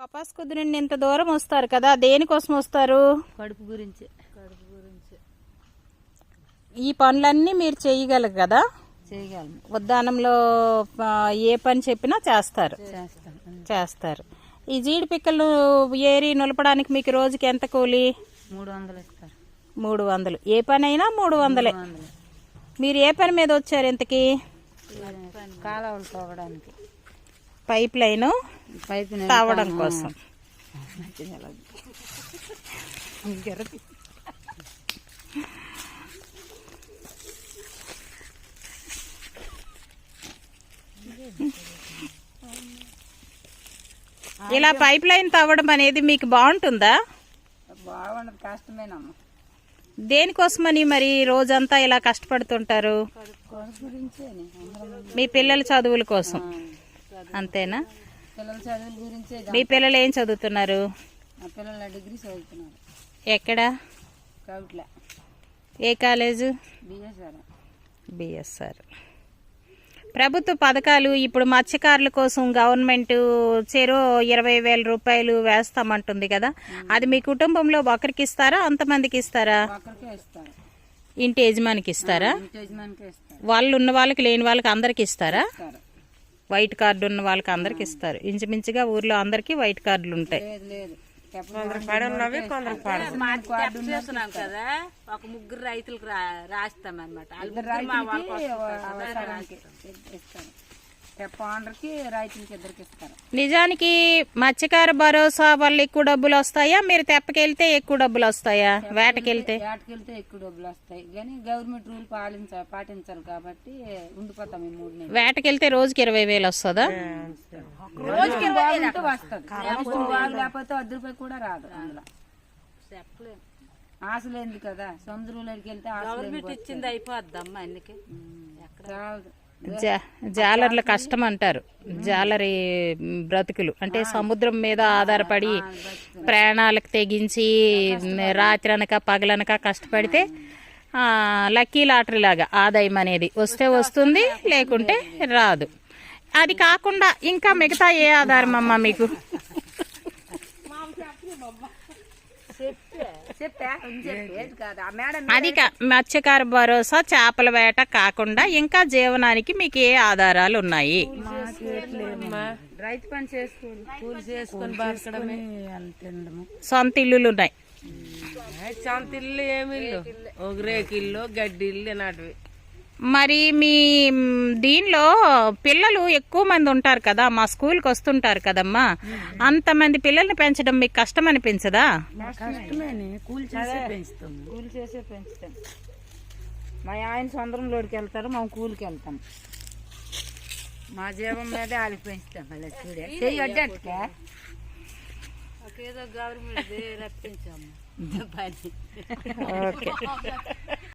కపాస్ కుదిరిండి ఇంత దూరం వస్తారు కదా దేనికోసం వస్తారు? కడుపు గురించి. కడుపు గురించి. ఈ పనులన్నీ మీరు చేయగలరు కదా? చేయగలం ఉద్యానంలో ఆ, ఏ పని చెప్పినా చేస్తారు. చేస్తాం చేస్తారు. ఈ జీడి పిక్కలు ఏరి నులపడానికి మీకు రోజుకి ఎంత కూలి? మూడు వందలు ఇస్తారు. మూడు వందలు. ఏ పని అయినా మూడు వందలే. వందలు. మీరు ఏ పని మీద వచ్చారు ఇంతకి? కాలువలు తోగడానికి పైప్ లైన్ పైపు తావడం కోసం. ఇలా పైప్ లైన్ తవ్వడం అనేది మీకు బాగుంటుందా? బాగుండదు కష్టమేనమ్మా. దేనికోసమని మరి రోజంతా ఇలా కష్టపడుతుంటారు? మీ పిల్లల చదువుల కోసం. అంతేనా? పిల్లల చదువుల గురించే మీ పిల్లలు ఏం చదువుతున్నారు? మా పిల్లల డిగ్రీ చదువుతున్నారు. ఎక్కడ? ఏ కాలేజు? బిఎస్ఆర్. బిఎస్ఆర్. ప్రభుత్వ పథకాలు ఇప్పుడు మత్స్యకారుల కోసం గవర్నమెంట్ చెరో ఇరవై వేల రూపాయలు వేస్తామంటుంది కదా. అది మీ కుటుంబంలో ఒకరికి ఇస్తారా? అంతమందికి ఇస్తారా? ఇంటి యజమానికి ఇస్తారా? వాళ్ళు ఉన్న వాళ్ళకి లేని వాళ్ళకి అందరికి ఇస్తారు. వైట్ కార్డు ఉన్న వాళ్ళకి అందరికి ఇస్తారు. ఇంచుమించుగా ఊర్లో అందరికి వైట్ కార్డులు ఉంటాయి. లేదు లేదు. చేస్తున్నాం కదా ఒక ముగ్గురు రైతులకు రాస్తాం. అనమాట ఆంధ్రకి రైతులకి ఇద్దరికి ఇస్తారు. నిజానికి మత్స్యకార భరోసా వల్ల ఎక్కువ డబ్బులు వస్తాయా? మీరు తెప్పకెళ్తే ఎక్కువ డబ్బులు వస్తాయా? వేటకెళ్తే? వేటకెళ్తే ఎక్కువ డబ్బులు వస్తాయి. కానీ గవర్నమెంట్ రూల్ పాలించ పాటించాలి కాబట్టి ఉండిపోతాం ఈ మూడు నెలలు. వేటకెళ్తే రోజుకి ఇరవై వేలు వస్తుందా? రోజుకి వస్తుంది. బాగలేకపోతే వద్ద రూపాయి కూడా రాదు అందులో. చెప్పలేము ఆశలేంది కదా సముద్రంలోకి వెళ్తే ఆశలు ఇచ్చింది అయిపోద్దమ్మా అన్నికి రాదు జా- జాలర్ల కష్టం అంటారు. జాలరి బ్రతుకులు. అంటే సముద్రం మీద ఆధారపడి ప్రయాణాలకు తెగించి రాత్రి అనక పగలనక కష్టపడితే లక్కీ లాటరీ లాగా ఆదాయం అనేది వస్తే వస్తుంది లేకుంటే రాదు. అది కాకుండా ఇంకా మిగతా ఏ ఆధారం అమ్మా మీకు? చెప్పా. చెప్పేది కాదు. ఆ మేడం అది కా- మత్స్యకార భరోసా చేపల వేట కాకుండా ఇంకా జీవనానికి మీకు ఏ ఆధారాలు ఉన్నాయి? రైతు పని చేసుకొని సొంత ఇల్లులు ఉన్నాయి. సొంత ఇల్లు ఏమి ఇల్లు? ఒక రేకిల్లు గడ్డి ఇల్లు నాటివి మరి మీ మ్, దీనిలో పిల్లలు ఎక్కువ మంది ఉంటారు కదా మా స్కూల్కి వస్తుంటారు కదమ్మా. అంతమంది పిల్లల్ని పెంచడం మీకు కష్టం అనిపించదా కూలి చేసే పెంచుతాం కూలి చేసే పెంచుతాం. మా ఆయన సొంతంలోకి వెళ్తారు మేము కూలికి వెళ్తాం. మా జీవం మీదే వాళ్ళకి పెంచుతాం మళ్ళీ చూడే. ఓకే.